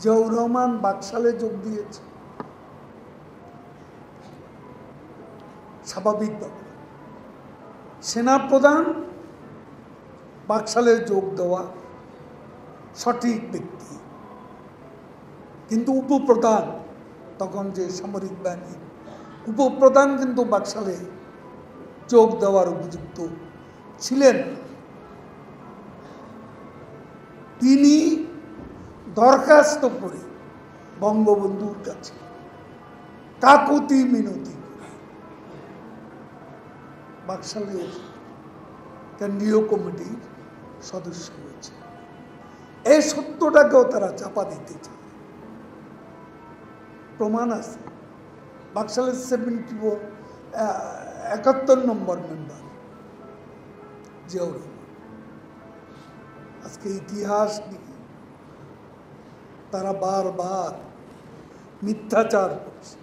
জিয়াউর রহমান বাকশালে যোগ দিয়েছে। স্বাভাবিক ব্যাপার। সেনাপ্রধান বাকশালে যোগ দেওয়া সঠিক ব্যক্তি। কিন্তু উপপ্রধান, তখন যে সামরিক বাহিনী, উপপ্রধান কিন্তু বাকশালে যোগ দেওয়ার উপযুক্ত ছিলেন তিনি দরখাস্ত করে বঙ্গবন্ধুর কাছে। কাকুতি মিনতি বাকশালের কেন্দ্রীয় কমিটির সদস্য হয়েছে। এই সত্যটাকেও তারা চাপা দিতে চায়। প্রমাণ আছে। বাকশালের সেভেন্টি একাত্তর নম্বর মেম্বার রহমান। আজকে ইতিহাস নিয়ে তারা বারবার মিথ্যাচার করছে।